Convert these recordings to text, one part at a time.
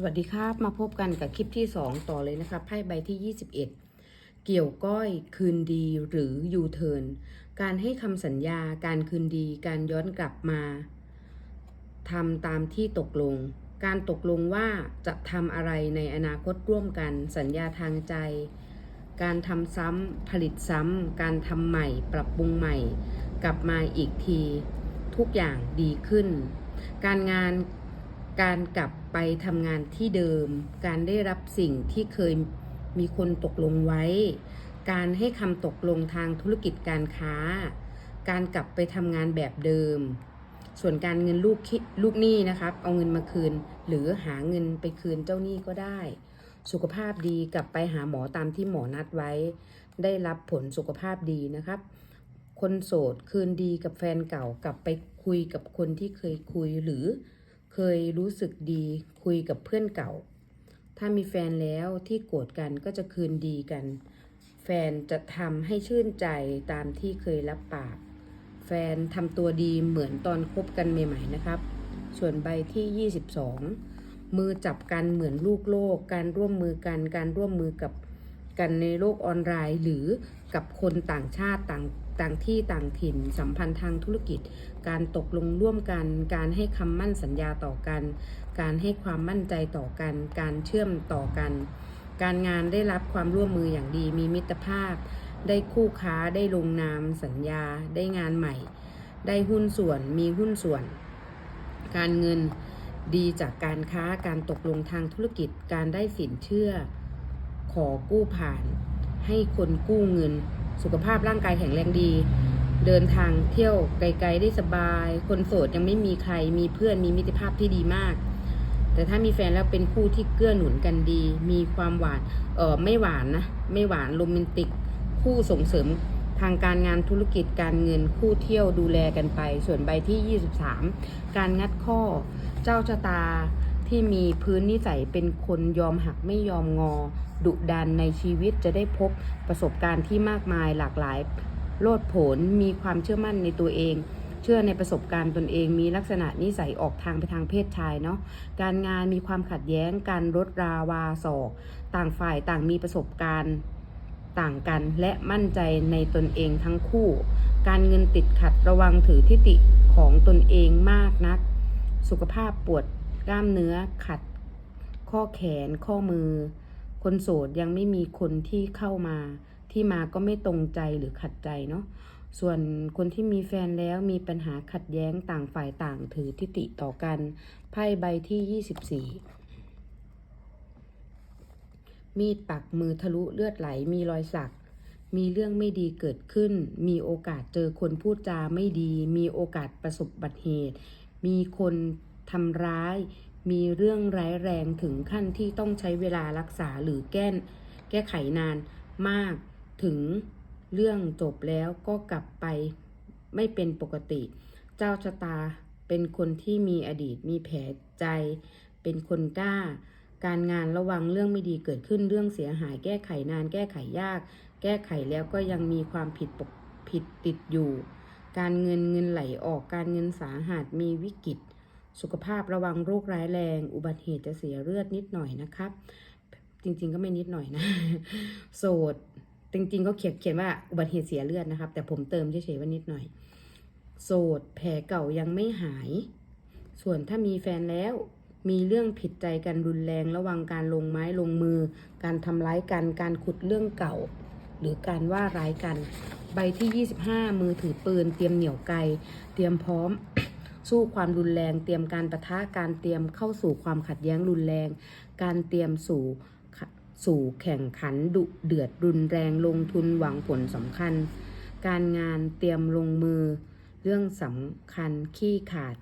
สวัสดีครับมาพบกันกับคลิปที่ 2 ต่อเลยนะครับไพ่ใบที่ 21 เกี่ยวก้อยคืนดีหรือยูเทิร์นการให้คำสัญญาการคืนดี การย้อนกลับมาทำตามที่ตกลง การตกลงว่าจะทำอะไรในอนาคตร่วมกัน สัญญาทางใจ การทำซ้ำผลิตซ้ำการทำใหม่ ปรับปรุงใหม่ กลับมาอีกที ทุกอย่างดีขึ้น การงาน การกลับไปทำงานที่เดิม การได้รับสิ่งที่เคยมีคนตกลงไว้ การให้คำตกลงทางธุรกิจการค้า การกลับไปทำงานแบบเดิม ส่วนการเงินลูกลูกหนี้นะครับ เอาเงินมาคืน หรือหาเงินไปคืนเจ้าหนี้ก็ได้ สุขภาพดีกลับไปหาหมอตามที่หมอนัดไว้ ได้รับผลสุขภาพดีนะครับ คนโสดคืนดีกับแฟนเก่ากลับไปคุยกับคนที่เคยคุยหรือ เคยรู้สึกดีคุยกับเพื่อนเก่า ถ้ามีแฟนแล้วที่โกรธกันก็จะคืนดีกัน แฟนจะทำให้ชื่นใจตามที่เคยรับปาก แฟนทำตัวดีเหมือนตอนคบกันใหม่ๆนะครับ ส่วนใบที่ 22 มือจับกันเหมือนลูกโลก การร่วมมือกันการร่วมมือกับกันในโลกออนไลน์ หรือกับคนต่างชาติต่าง ต่างที่ต่างถิ่น สัมพันธ์ทางธุรกิจ การตกลงร่วมกัน การให้คำมั่นสัญญาต่อกัน การให้ความมั่นใจต่อกัน การเชื่อมต่อกัน การงานได้รับความร่วมมืออย่างดี มีมิตรภาพ ได้คู่ค้า ได้ลงนาม สัญญา ได้งานใหม่ ได้หุ้นส่วน มีหุ้นส่วน การเงินดีจากการค้า การตกลงทางธุรกิจ การได้สินเชื่อ ขอกู้ผ่าน ให้คนกู้เงิน สุขภาพร่างกายแข็งแรงดี เดินทางเที่ยวไกลๆได้สบาย คนโสดยังไม่มีใคร มีเพื่อนมีมิตรภาพที่ดีมาก แต่ถ้ามีแฟนแล้วเป็นคู่ที่เกื้อหนุนกันดี มีความหวานเออไม่หวานนะ ไม่หวานโรแมนติก คู่ส่งเสริมทางการงานธุรกิจการเงินคู่เที่ยวดูแลกันไป ส่วนใบที่ 23 การงัดข้อ เจ้าชะตา ที่มีพื้นนิสัยเป็นคนยอมหักไม่ยอมงอ ดุดันในชีวิตจะได้พบประสบการณ์ที่มากมายหลากหลาย โลดโผนมีความเชื่อมั่นในตัวเอง เชื่อในประสบการณ์ตนเองมีลักษณะนิสัยออกทางไปทางเพศชายเนาะการงานมีความขัดแย้งการลดราวาศอก ต่างฝ่ายต่างมีประสบการณ์ต่างกันและมั่นใจในตนเองทั้งคู่ การเงินติดขัดระวังถือทิฏฐิของตนเองมากนัก สุขภาพปวด กล้ามเนื้อขัด ข้อแขนข้อมือ คนโสดยังไม่มีคนที่เข้ามา ที่มาก็ไม่ตรงใจหรือขัดใจเนาะส่วนคนที่มีแฟนแล้วมีปัญหาขัดแย้งต่างฝ่ายต่างถือทิฏฐิต่อกัน ไพ่ใบที่ 24 มีดปักมือทะลุเลือดไหลมีรอยสัก มีเรื่องไม่ดีเกิดขึ้น มีโอกาสเจอคนพูดจาไม่ดี มีโอกาสประสบบัติเหตุ มีคน ทำร้าย มีเรื่องร้ายแรงถึงขั้นที่ต้องใช้เวลารักษาหรือแก้แก้ไขนานมากถึงเรื่องจบแล้วก็กลับไปไม่เป็นปกติ เจ้าชะตาเป็นคนที่มีอดีตมีแผลใจ เป็นคนกล้า การงานระวังเรื่องไม่ดีเกิดขึ้นเรื่องเสียหาย แก้ไขนาน แก้ไขยาก แก้ไขแล้วก็ยังมีความผิดผิดติดอยู่ การเงินเงินไหลออกการเงินสาหัสมีวิกฤต สุขภาพระวังโรคร้ายแรง อุบัติเหตุจะเสียเลือดนิดหน่อยนะครับ จริง ๆ ก็ไม่นิดหน่อยนะ โสด จริง ๆ ก็เขียนเขียนว่าอุบัติเหตุเสียเลือดนะครับ แต่ผมเติมเฉยๆว่านิดหน่อย โสด แผลเก่ายังไม่หาย ส่วนถ้ามีแฟนแล้ว มีเรื่องผิดใจกันรุนแรง ระวังการลงไม้ลงมือ การทำร้ายกัน การขุดเรื่องเก่า หรือการว่าร้ายกัน ใบที่ 25 มือถือปืน เตรียมเหนี่ยวไกล เตรียมพร้อม สู้ความรุนแรง เตรียมการประทะการเตรียมเข้าสู่ความขัดแย้งรุนแรง การเตรียมสู่สู่แข่งขันดุเดือดรุนแรงลงทุนหวังผลสำคัญ การงานเตรียมลงมือ เรื่องสำคัญขี้ขาด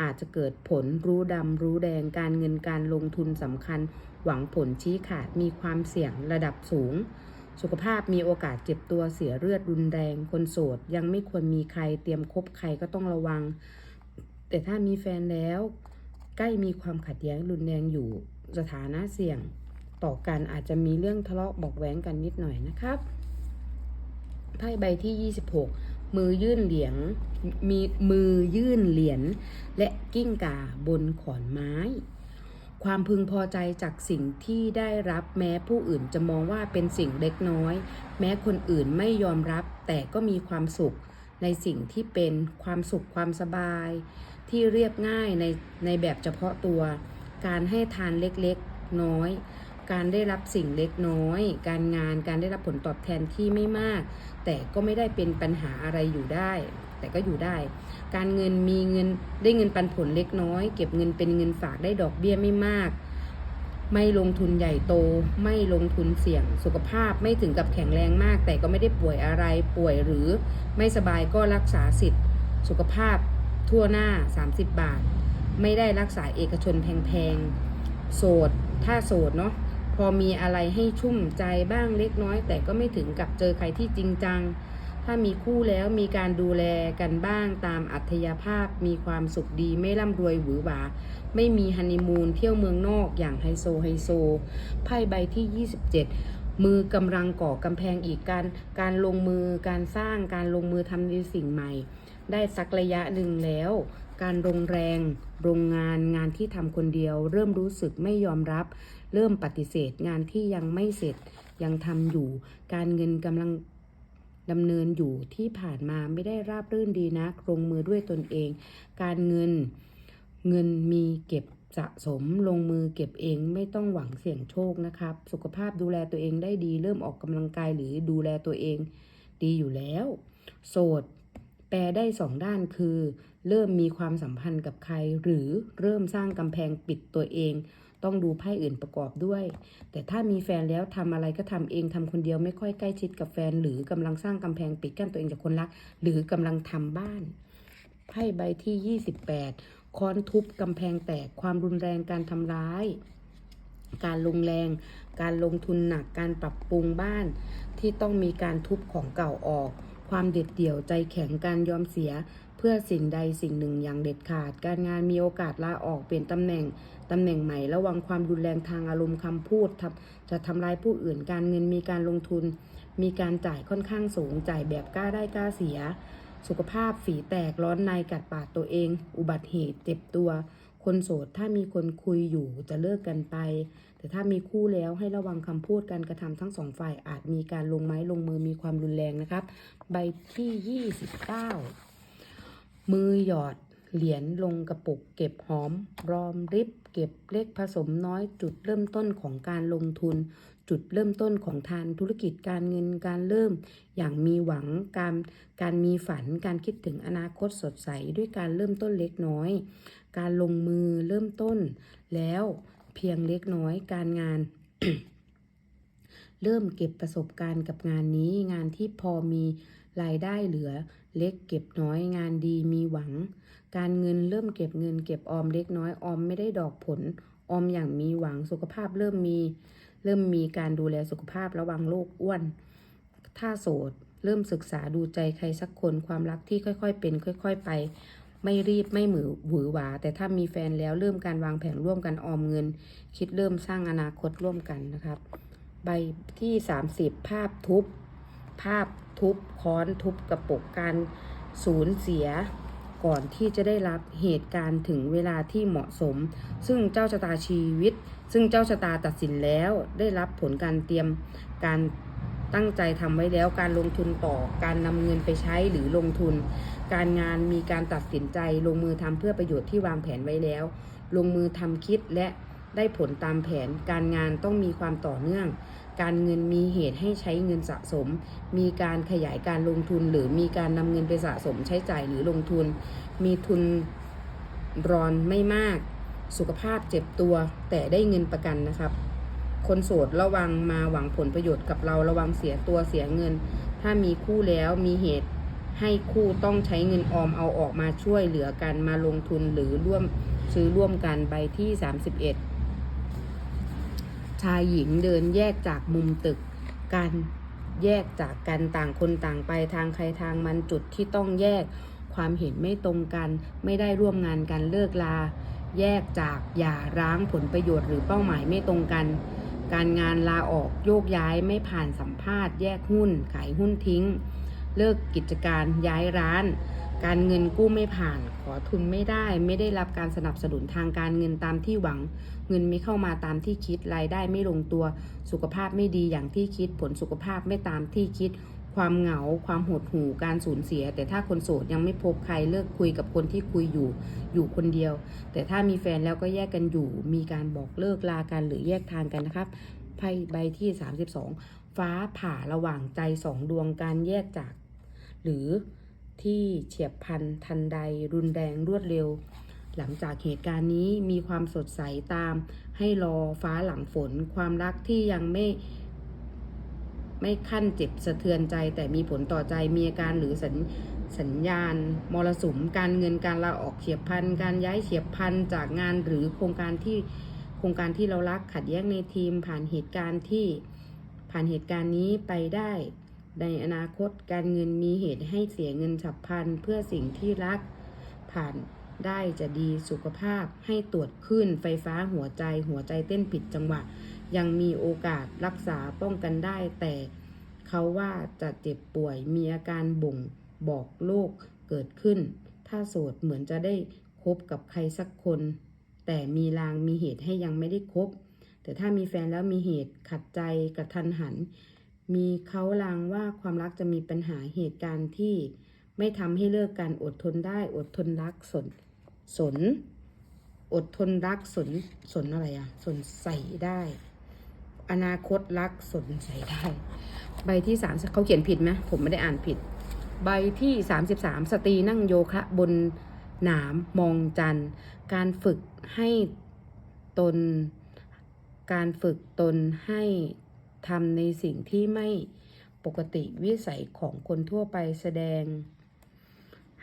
อาจจะเกิดผลรู้ดำรู้แดงการเงินการลงทุนสำคัญ หวังผลชี้ขาดมีความเสี่ยงระดับสูง สุขภาพมีโอกาสเจ็บตัวเสียเลือดรุนแรง คนโสดยังไม่ควรมีใครเตรียมคบใครก็ต้องระวัง แต่ถ้ามีแฟนแล้ว ใกล้มีความขัดแย้งรุนแรงอยู่สถานะเสี่ยง ต่อกันอาจจะมีเรื่องทะเลาะบอกแว้งกันนิดหน่อยนะครับไพ่ใบที่ 26 มือยื่นเหรียญมีมือยื่นเหรียญและกิ้งก่าบนขอนไม้ ความพึงพอใจจากสิ่งที่ได้รับแม้ผู้อื่นจะมองว่าเป็นสิ่งเล็กน้อย แม้คนอื่นไม่ยอมรับแต่ก็มีความสุขในสิ่งที่เป็นความสุขความสบาย ที่เรียบง่ายในในแบบเฉพาะตัว การให้ทานเล็กๆน้อย การได้รับสิ่งเล็กน้อย การงานการได้รับผลตอบแทนที่ไม่มาก แต่ก็ไม่ได้เป็นปัญหาอะไรอยู่ได้ แต่ก็อยู่ได้ การเงินมีเงินได้เงินปันผลเล็กน้อย เก็บเงินเป็นเงินฝากได้ดอกเบี้ยไม่มาก ไม่ลงทุนใหญ่โต ไม่ลงทุนเสี่ยง สุขภาพไม่ถึงกับแข็งแรงมาก แต่ก็ไม่ได้ป่วยอะไรป่วยหรือไม่สบายก็รักษาสิทธิ์ สุขภาพ ทั่วหน้า 30 บาท ไม่ได้รักษาเอกชนแพงๆ โสด ถ้าโสดเนาะ พอมีอะไรให้ชุ่มใจบ้างเล็กน้อย แต่ก็ไม่ถึงกับเจอใครที่จริงจัง ถ้ามีคู่แล้วมีการดูแลกันบ้างตามอัธยาภาพ มีความสุขดีไม่ร่ำรวยหวือหวา ไม่มีฮันนีมูนเที่ยวเมืองนอกอย่างไฮโซไฮโซ ไพ่ใบที่ 27มือกำลังก่อกำแพงอีกการการลงมือการสร้างการลงมือทำในสิ่งใหม่ ได้สักระยะหนึ่งแล้ว การลงแรง โรงงานงานที่ทำคนเดียว เริ่มรู้สึกไม่ยอมรับ เริ่มปฏิเสธงานที่ยังไม่เสร็จยังทำอยู่ การเงินกำลังดำเนินอยู่ที่ผ่านมาไม่ได้ราบรื่นดีนักลงมือด้วยตนเอง การเงินเงินมีเก็บสะสมลงมือเก็บเองไม่ต้องหวังเสี่ยงโชคนะครับ สุขภาพดูแลตัวเองได้ดี เริ่มออกกำลังกายหรือดูแลตัวเอง ดีอยู่แล้ว โสด ลได้สองด้านคือ เริ่มมีความสัมพันธ์กับใคร หรือเริ่มสร้างกำแพงปิดตัวเอง ต้องดูไพ่อื่นประกอบด้วย แต่ถ้ามีแฟนแล้วทำอะไรก็ทำเองทำคนเดียวไม่ค่อยใกล้ชิดกับแฟน หรือกำลังสร้างกำแพงปิดกั้นตัวเองจากคนรัก หรือกำลังทำบ้านไพ่ใบที่ 28 ค้อนทุบกำแพงแตกความรุนแรงการทำร้าย การลงแรง การลงทุนหนักการปรับปรุงบ้าน ที่ต้องมีการทุบของเก่าออก ความเด็ดเดี่ยวใจแข็งการยอมเสีย เพื่อสิ่งใดสิ่งหนึ่งอย่างเด็ดขาด การงานมีโอกาสลาออกเปลี่ยนตำแหน่งตำแหน่งใหม่ระวังความรุนแรงทางอารมณ์คำพูดทำจะทำร้ายผู้อื่นการเงินมีการลงทุน มีการจ่ายค่อนข้างสูงจ่ายแบบกล้าได้กล้าเสีย สุขภาพฝีแตกร้อนในกัดปาดตัวเอง อุบัติเหตุเจ็บตัว คนโสดถ้ามีคนคุยอยู่จะเลิกกันไป แต่ถ้ามีคู่แล้วให้ระวังคำพูดการกระทำทั้งสองฝ่ายอาจมีการลงไม้ลงมือมีความรุนแรงนะครับ ใบที่ 29 มือหยอดเหรียญลงกระปุก เก็บหอม รอมริบ เก็บเล็กผสมน้อยจุดเริ่มต้นของการลงทุน จุดเริ่มต้นของทานธุรกิจการเงินการเริ่ม อย่างมีหวังการการมีฝันการคิดถึงอนาคตสดใสด้วยการเริ่มต้นเล็กน้อย การลงมือเริ่มต้น แล้วเพียงเล็กน้อยการงาน เริ่มเก็บประสบการณ์กับงานนี้ งานที่พอมีรายได้เหลือ เล็กเก็บน้อยงานดีมีหวัง การเงินเริ่มเก็บเงิน เก็บออมเล็กน้อยออมไม่ได้ดอกผล ออมอย่างมีหวังสุขภาพเริ่มมี เริ่มมีการดูแลสุขภาพระวังโรคอ้วน ถ้าโสด เริ่มศึกษาดูใจใครสักคนความรักที่ค่อยๆเป็น ค่อย ๆ ไป ไม่รีบไม่หมือหวือหวา แต่ถ้ามีแฟนแล้วเริ่มการวางแผนร่วมกันออมเงิน คิดเริ่มสร้างอนาคตร่วมกันนะครับ ใบที่ 30 ภาพทุบ ภาพทุบค้อนทุบกระปุกการสูญเสียก่อนที่จะได้รับเหตุการณ์ถึงเวลาที่เหมาะสม ซึ่งเจ้าชะตาชีวิต ซึ่งเจ้าชะตาตัดสินแล้วได้รับผลการเตรียมการตั้งใจทำไว้แล้วการลงทุนต่อการนำเงินไปใช้หรือลงทุน การงานมีการตัดสินใจลงมือทำเพื่อประโยชน์ที่วางแผนไว้แล้ว ลงมือทำคิดและได้ผลตามแผน การงานต้องมีความต่อเนื่อง การเงินมีเหตุให้ใช้เงินสะสม มีการขยายการลงทุน หรือมีการนำเงินไปสะสมใช้จ่ายหรือลงทุน มีทุนรอนไม่มาก สุขภาพเจ็บตัว แต่ได้เงินประกันนะครับ คนโสดระวังมาหวังผลประโยชน์กับเราระวังเสียตัวเสียเงิน ถ้ามีคู่แล้วมีเหตุ ให้คู่ต้องใช้เงินออมเอาออกมาช่วยเหลือกันมาลงทุนหรือร่วมซื้อร่วมกันใบที่ 31 ชายหญิงเดินแยกจากมุมตึกการแยกจากกันต่างคนต่างไปทางใครทางมันจุดที่ต้องแยกความเห็นไม่ตรงกัน ไม่ได้ร่วมงานกันเลิกลา แยกจากอย่าร้างผลประโยชน์หรือเป้าหมายไม่ตรงกัน การงานลาออกโยกย้ายไม่ผ่านสัมภาษณ์ แยกหุ้นขายหุ้นทิ้ง เลิกกิจการย้ายร้าน การเงินกู้ไม่ผ่าน ขอทุนไม่ได้ ไม่ได้รับการสนับสนุนทางการเงินตามที่หวัง เงินไม่เข้ามาตามที่คิดรายได้ไม่ลงตัว สุขภาพไม่ดีอย่างที่คิด ผลสุขภาพไม่ตามที่คิด ความเหงา ความหดหู่การสูญเสีย แต่ถ้าคนโสดยังไม่พบใครเลิกคุยกับคนที่คุยอยู่อยู่คนเดียว แต่ถ้ามีแฟนแล้วก็แยกกันอยู่ มีการบอกเลิกลากันหรือแยกทางกันนะครับไพ่ใบที่ 32 ฟ้าผ่าระหว่างใจสองดวงการแยกจาก หรือที่เฉียบพลันทันใดรุนแรงรวดเร็ว หลังจากเหตุการณ์นี้มีความสดใสตาม ให้รอฟ้าหลังฝน ความรักที่ยังไม่ไม่ขั้นเจ็บสะเทือนใจ แต่มีผลต่อใจมีอาการหรือสัญสัญญาณมรสุม การเงินการลาออกเฉียบพันการย้ายเฉียบพันจากงานหรือโครงการที่โครงการที่เรารักขัดแย้งในทีมผ่านเหตุการณ์ที่ผ่านเหตุการณ์นี้ไปได้ ในอนาคตการเงินมีเหตุให้เสียเงินฉับพลันเพื่อสิ่งที่รัก ผ่านได้จะดีสุขภาพให้ตรวจขึ้นไฟฟ้าหัวใจหัวใจเต้นผิดจังหวะ ยังมีโอกาสรักษาป้องกันได้ แต่เขาว่าจะเจ็บป่วยมีอาการบ่งบอกโรคเกิดขึ้น ถ้าโสดเหมือนจะได้คบกับใครสักคน แต่มีลางมีเหตุให้ยังไม่ได้คบ แต่ถ้ามีแฟนแล้วมีเหตุขัดใจกระทันหัน มีเขาลางว่าความรักจะมีปัญหาเหตุการณ์ที่ไม่ทำให้เลิกกันอดทนได้อดทนรักสน สน อดทนรักสน สนอะไรอะสนใส่ได้ อนาคตรักสนใส่ได้ ใบที่สามเขาเขียนผิดไหมผมไม่ได้อ่านผิด ใบที่สามสิบสามสตรีนั่งโยคะบนหนามมองจันทร์การฝึกให้ตน การฝึกตนให้ ทำในสิ่งที่ไม่ปกติวิสัยของคนทั่วไปแสดง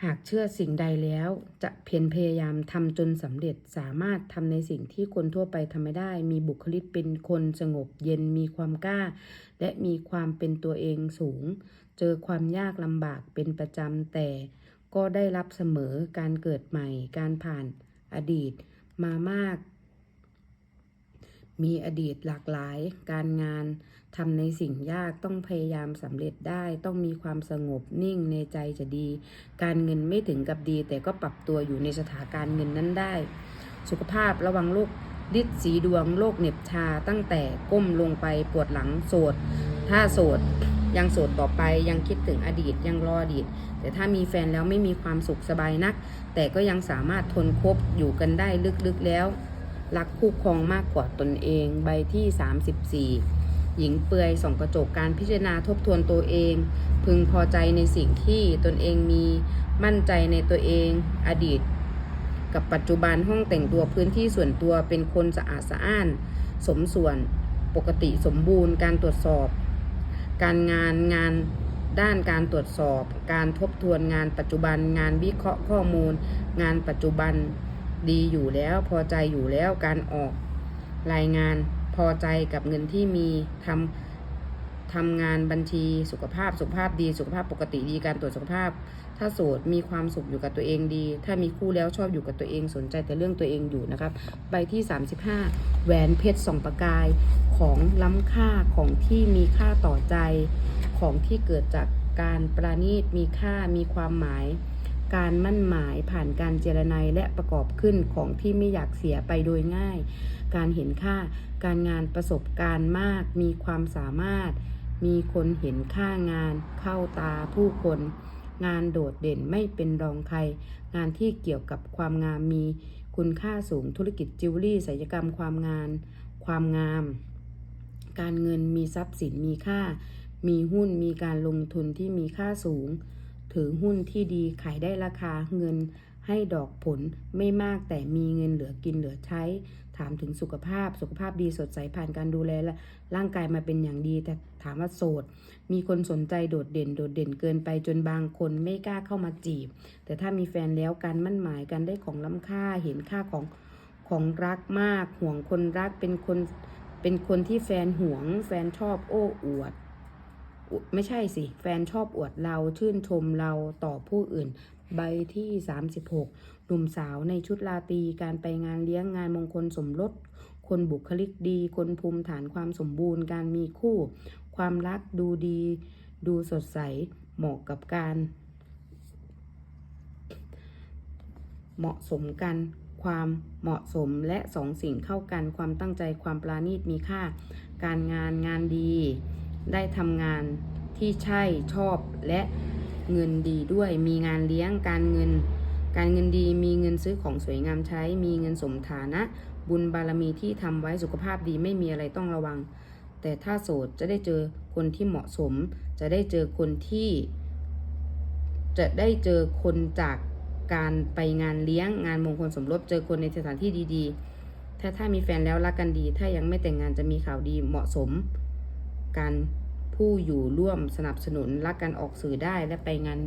หากเชื่อสิ่งใดแล้วจะเพียรพยายามทำจนสำเร็จสามารถทำในสิ่งที่คนทั่วไปทำไม่ได้ มีบุคลิกเป็นคนสงบเย็นมีความกล้า และมีความเป็นตัวเองสูง เจอความยากลำบากเป็นประจำแต่ก็ได้รับเสมอการเกิดใหม่ การผ่านอดีตมามาก มีอดีตหลากหลาย การงาน ทำในสิ่งยากต้องพยายามสำเร็จได้ต้องมีความสงบนิ่งในใจจะดี การเงินไม่ถึงกับดี แต่ก็ปรับตัวอยู่ในสถานการณ์เงินนั้นได้ สุขภาพระวังโรคฤทธิ์สีดวงโรคเหน็บชาตั้งแต่ก้มลงไปปวดหลังโสด ถ้าโสด ยังโสดต่อไปยังคิดถึงอดีตยังรออดีต แต่ถ้ามีแฟนแล้วไม่มีความสุขสบายนัก แต่ก็ยังสามารถทนคบอยู่กันได้ลึกๆแล้ว รักคู่ครองมากกว่าตนเองใบที่ 34 หญิงเปือยส่องกระจกการพิจารณาทบทวนตัวเอง พึงพอใจในสิ่งที่ตนเองมีมั่นใจในตัวเอง อดีต กับปัจจุบันห้องแต่งตัวพื้นที่ส่วนตัวเป็นคนสะอาดสะอ้าน สมส่วนปกติสมบูรณ์การตรวจสอบ การงานงานด้านการตรวจสอบ การทบทวนงานปัจจุบันงานวิเคราะห์ข้อมูล งานปัจจุบันดีอยู่แล้วพอใจอยู่แล้วการออกรายงาน พอใจกับเงินที่มีทำทำงานบัญชีสุขภาพสุขภาพดีสุขภาพปกติดีการตรวจสุขภาพ ถ้าโสดมีความสุขอยู่กับตัวเองดี ถ้ามีคู่แล้วชอบอยู่กับตัวเองสนใจแต่เรื่องตัวเองอยู่นะครับ ใบที่ 35 แหวนเพชรสองประกายของล้ำค่าของที่มีค่าต่อใจของที่เกิดจากการประณีตมีค่ามีความหมาย การมั่นหมายผ่านการเจรไนยและประกอบขึ้นของที่ไม่อยากเสียไปโดยง่าย การเห็นค่า การงานประสบการณ์มาก มีความสามารถ มีคนเห็นค่างาน เข้าตาผู้คน งานโดดเด่นไม่เป็นรองใคร งานที่เกี่ยวกับความงามมี คุณค่าสูงธุรกิจจิวเวลรี่ศิลปกรรมความงาน ความงาม การเงินมีทรัพย์สินมีค่า มีหุ้นมีการลงทุนที่มีค่าสูง ถือหุ้นที่ดีขายได้ราคาเงินให้ดอกผลไม่มากแต่มีเงินเหลือกินเหลือใช้ ถามถึงสุขภาพ สุขภาพดีสดใสผ่านการดูแลและร่างกายมาเป็นอย่างดี แต่ถามว่าโสด มีคนสนใจโดดเด่น โดดเด่นเกินไปจนบางคนไม่กล้าเข้ามาจีบ แต่ถ้ามีแฟนแล้วการมั่นหมายกันได้ของล้ำค่าเห็นค่าของของรักมาก ห่วงคนรักเป็นคนเป็นคนที่แฟนห่วง แฟนชอบโอ้อวด ไม่ใช่สิ แฟนชอบอวดเราชื่นชมเราต่อผู้อื่น ใบที่ 36 หนุ่มสาวในชุดราตีการไปงานเลี้ยงงานมงคลสมรส คนบุคลิกดี คนภูมิฐานความสมบูรณ์ การมีคู่ ความรักดูดี ดูสดใส เหมาะกับการ เหมาะสมกันความเหมาะสมและสองสิ่งเข้ากันความตั้งใจความปราณีตมีค่า การงานงานดี ได้ทำงานที่ใช่ชอบและเงินดีด้วย มีงานเลี้ยงการเงิน การเงินดี มีเงินซื้อของสวยงามใช้ มีเงินสมฐานะ บุญบารมีที่ทำไว้สุขภาพดีไม่มีอะไรต้องระวัง แต่ถ้าโสดจะได้เจอคนที่เหมาะสม จะได้เจอคนที่ จะได้เจอคนจากการไปงานเลี้ยงงานมงคลสมรสเจอคนในสถานที่ดีๆ ถ้าถ้ามีแฟนแล้วรักกันดี ถ้ายังไม่แต่งงานจะมีข่าวดีเหมาะสม การผู้อยู่ร่วมสนับสนุนรักกันออกสื่อได้และไปงาน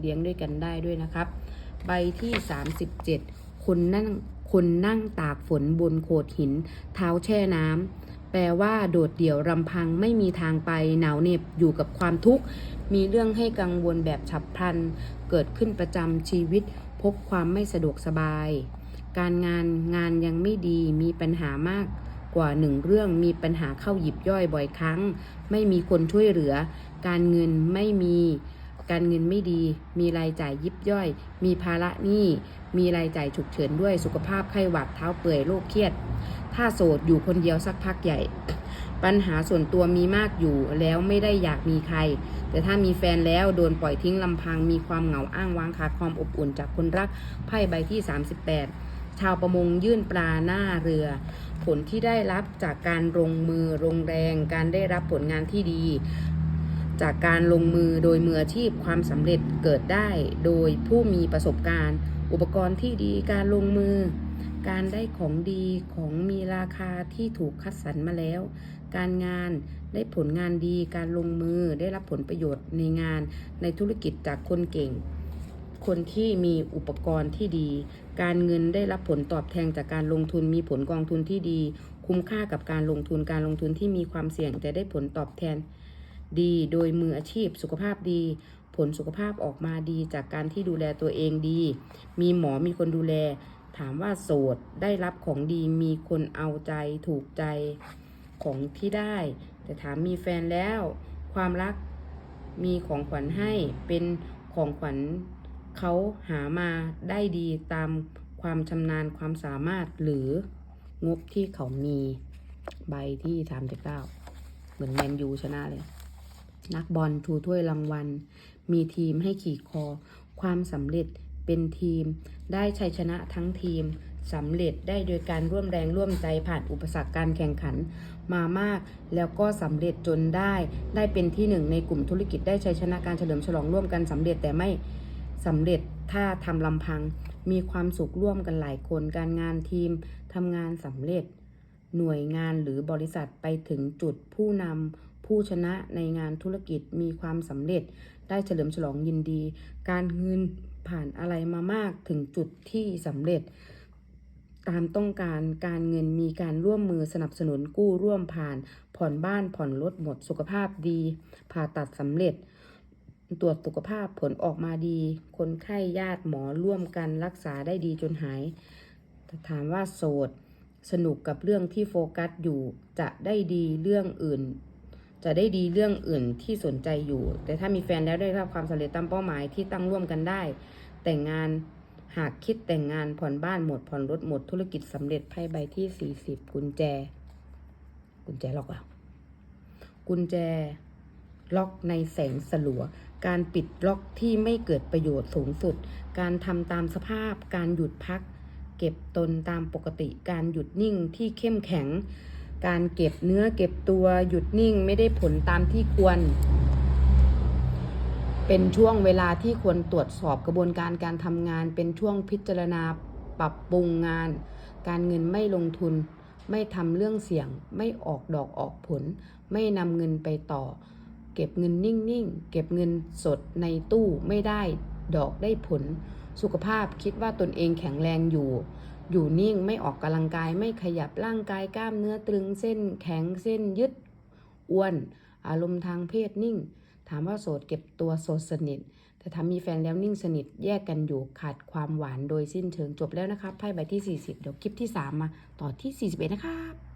เลี้ยงด้วยกันได้ด้วยนะครับ ใบที่ 37 คนนั่งคนนั่งตากฝนบนโขดหิน เท้าแช่น้ำแปลว่าโดดเดี่ยวรำพังไม่มีทางไปหนาวเหน็บอยู่กับความทุกข์ มีเรื่องให้กังวลแบบฉับพลัน เกิดขึ้นประจำชีวิต พบความไม่สะดวกสบาย การงานงานยังไม่ดีมีปัญหามาก กว่าหนึ่งเรื่องมีปัญหาเข้าหยิบย่อยบ่อยครั้ง ไม่มีคนช่วยเหลือ การเงินไม่มีการเงินไม่ดี มีรายจ่ายยิบย่อย มีภาระหนี้ มีรายจ่ายฉุกเฉินด้วยสุขภาพไข้หวัดเท้าเปื่อยโรคเครียด ถ้าโสดอยู่คนเดียวสักพักใหญ่ ปัญหาส่วนตัวมีมากอยู่แล้วไม่ได้อยากมีใคร แต่ถ้ามีแฟนแล้วโดนปล่อยทิ้งลำพัง มีความเหงาอ้างว้างขาดความอบอุ่นจากคนรัก ไพ่ใบที่ 38 ชาวประมงยื่นปลาหน้าเรือ ผลที่ได้รับจากการลงมือลงแรง การได้รับผลงานที่ดี จากการลงมือโดยมืออาชีพความสำเร็จเกิดได้ โดยผู้มีประสบการณ์ อุปกรณ์ที่ดีการลงมือ การได้ของดีของมีราคาที่ถูกคัดสรรมาแล้ว การงานได้ผลงานดีการลงมือได้รับผลประโยชน์ในงานในธุรกิจจากคนเก่ง คนที่มีอุปกรณ์ที่ดี การเงินได้รับผลตอบแทนจากการลงทุนมีผลกองทุนที่ดี คุ้มค่ากับการลงทุนการลงทุนที่มีความเสี่ยงแต่ได้ผลตอบแทน ดีโดยมืออาชีพสุขภาพดี ผลสุขภาพออกมาดีจากการที่ดูแลตัวเองดี มีหมอมีคนดูแล ถามว่าโสดได้รับของดีมีคนเอาใจถูกใจของที่ได้ แต่ถามมีแฟนแล้ว ความรักมีของขวัญให้เป็นของขวัญ เขาหามาได้ดีตามความชำนาญความสามารถหรืองบที่เขามีใบที่สามสิบเก้าเหมือนแมนยูชนะเลย นักบอลทูถ้วยรางวัล มีทีมให้ขี่คอ ความสำเร็จเป็นทีม ได้ชัยชนะทั้งทีมสำเร็จได้โดยการร่วมแรงร่วมใจผ่านอุปสรรคการแข่งขันมามาก แล้วก็สำเร็จจนได้ ได้เป็นที่หนึ่งในกลุ่มธุรกิจได้ชัยชนะการเฉลิมฉลองร่วมกันสำเร็จแต่ไม่ สำเร็จถ้าทำลำพังมีความสุขร่วมกันหลายคน การงานทีมทำงานสำเร็จ หน่วยงานหรือบริษัทไปถึงจุดผู้นำผู้ชนะในงานธุรกิจมีความสำเร็จ ได้เฉลิมฉลองยินดี การเงินผ่านอะไรมามากถึงจุดที่สำเร็จ ตามต้องการการเงินมีการร่วมมือสนับสนุนกู้ร่วมผ่าน ผ่อนบ้านผ่อนรถหมดสุขภาพดี ผ่าตัดสำเร็จ ตรวจสุขภาพผลออกมาดี คนไข้ญาติหมอร่วมกันรักษาได้ดีจนหายแต่ถามว่าโสด สนุกกับเรื่องที่โฟกัสอยู่ จะได้ดีเรื่องอื่น จะได้ดีเรื่องอื่นที่สนใจอยู่ แต่ถ้ามีแฟนแล้วได้รับความสำเร็จตามเป้าหมายที่ตั้งร่วมกันได้ แต่งงานหากคิดแต่งงานผ่อนบ้านหมดผ่อนรถหมดธุรกิจสำเร็จไพ่ใบที่ 40 กุญแจ กุญแจล็อกอะกุญแจล็อกในแสงสลัว การปิดล็อกที่ไม่เกิดประโยชน์สูงสุด การทำตามสภาพ การหยุดพัก เก็บตนตามปกติ การหยุดนิ่งที่เข้มแข็ง การเก็บเนื้อเก็บตัวหยุดนิ่งไม่ได้ผลตามที่ควร เป็นช่วงเวลาที่ควรตรวจสอบกระบวนการการทำงาน เป็นช่วงพิจารณาปรับปรุงงาน การเงินไม่ลงทุน ไม่ทำเรื่องเสี่ยง ไม่ออกดอกออกผล ไม่นำเงินไปต่อ เก็บเงินนิ่งๆ เก็บเงินสดในตู้ไม่ได้ดอกได้ผล สุขภาพคิดว่าตนเองแข็งแรงอยู่ อยู่นิ่งไม่ออกกำลังกายไม่ขยับร่างกายกล้ามเนื้อตรึงเส้นแข็งเส้นยึดอ้วน อารมณ์ทางเพศนิ่ง ถามว่าโสดเก็บตัวโสดสนิท แต่ถ้ามีแฟนแล้วนิ่งสนิทแยกกันอยู่ขาดความหวานโดยสิ้นเชิงจบแล้วนะครับไพ่ใบที่ 40 เดี๋ยวคลิปที่ 3 มาต่อที่ 41 นะครับ